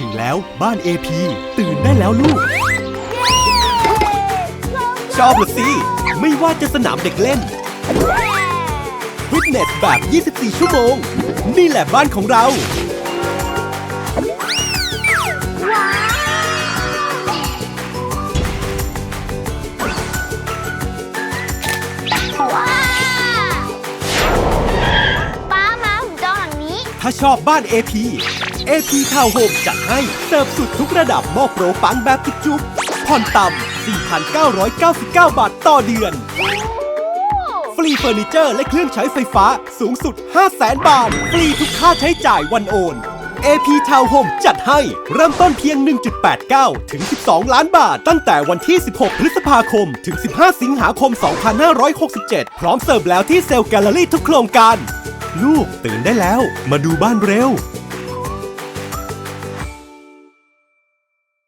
ถึงแล้วบ้าน AP ตื่นได้แล้วลูก ชอบละสิ ไม่ว่าจะสนามเด็กเล่นฟิตเนสแบบ 24 ชั่วโมง นี่แหละบ้านของเรา ถ้าชอบบ้าน AP AP Town Home จัดให้เสิร์ฟสุดทุกระดับมอบโปรปังแบบจุกๆผ่อนต่ำ 4,999 บาทต่อเดือน ฟรีเฟอร์นิเจอร์และเครื่องใช้ไฟฟ้าสูงสุด 500,000 บาท ฟรีทุกค่าใช้จ่ายวันโอน AP Town Home จัดให้เริ่มต้นเพียง 1.89 ถึง 12 ล้านบาท ตั้งแต่วันที่ 16 พฤษภาคม ถึง 15 สิงหาคม 2567 พร้อมเสิร์ฟแล้วที่เซลล์แกลเลอรี่ทุกโครงการ ลูกตื่นได้แล้ว มาดูบ้านเร็ว